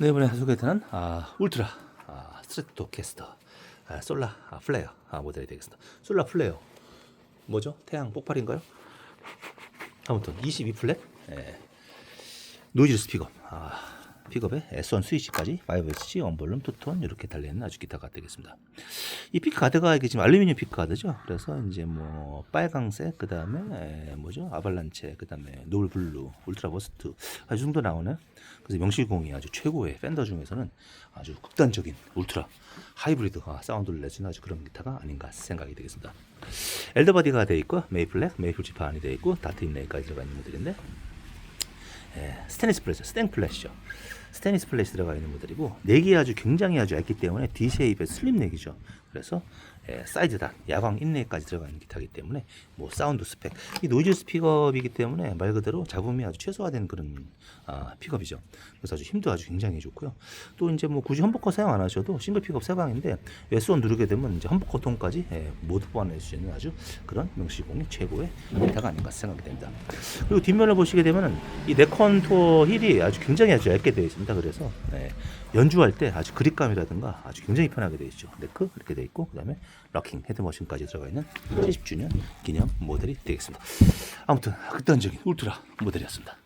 네, 이번에 소개해드리는 아, 울트라 아, 스트레토캐스터 아, 솔라 아, 플레어 아, 모델이 되겠습니다. 솔라 플레어 뭐죠? 태양 폭발인가요? 아무튼 22 플랫 예. 노이즈 픽업 아, 픽업에 S1 스위치까지 5SG 원볼륨 투톤 이렇게 달려있는 아주 기타가 되겠습니다. 이 피크 가드가 이게 지금 알루미늄 피크 가드죠. 그래서 이제 뭐 빨강색 그 다음에 뭐죠 아발란체 그 다음에 노블 블루 울트라 버스트 아이 정도 나오네. 그래서 명실공히 아주 최고의 팬더 중에서는 아주 극단적인 울트라 하이브리드 아, 사운드를 내주는 아주 그런 기타가 아닌가 생각이 되겠습니다. 엘더바디가 되어 있고 메이플렉 메이플 지판이 되어 있고 다트 인레이까지 들어가 있는 모델인데 예, 스테니스 플래시, 스탱 플래시죠. 스테니스 플래시 들어가 있는 모델이고 넥이 아주 굉장히 아주 얇기 때문에 D 쉐입의 슬립 넥이죠. 그래서 예, 사이드 단, 야광 인레이까지 들어가 있는 기타이기 때문에 뭐 사운드 스펙, 이 노이즈 스픽업이기 때문에 말 그대로 잡음이 아주 최소화된 그런 아, 픽업이죠. 그래서 아주 힘도 아주 굉장히 좋고요. 또 이제 뭐 굳이 험버커 사용 안 하셔도 싱글 픽업 세 방인데 S1 누르게 되면 이제 험버커 톤까지 예, 모두 보완할 수 있는 아주 그런 명시공이 최고의 기타가 아닌가 생각이 됩니다. 그리고 뒷면을 보시게 되면은 이 네컨 투어 힐이 아주 굉장히 아주 얇게 되어 있습니다. 그래서 예, 연주할 때 아주 그립감이라든가 아주 굉장히 편하게 되어 있죠. 네크 이렇게 되어 있고 그다음에 럭킹 헤드머신까지 들어가 있는 70주년 기념 모델이 되겠습니다. 아무튼 극단적인 울트라 모델이었습니다.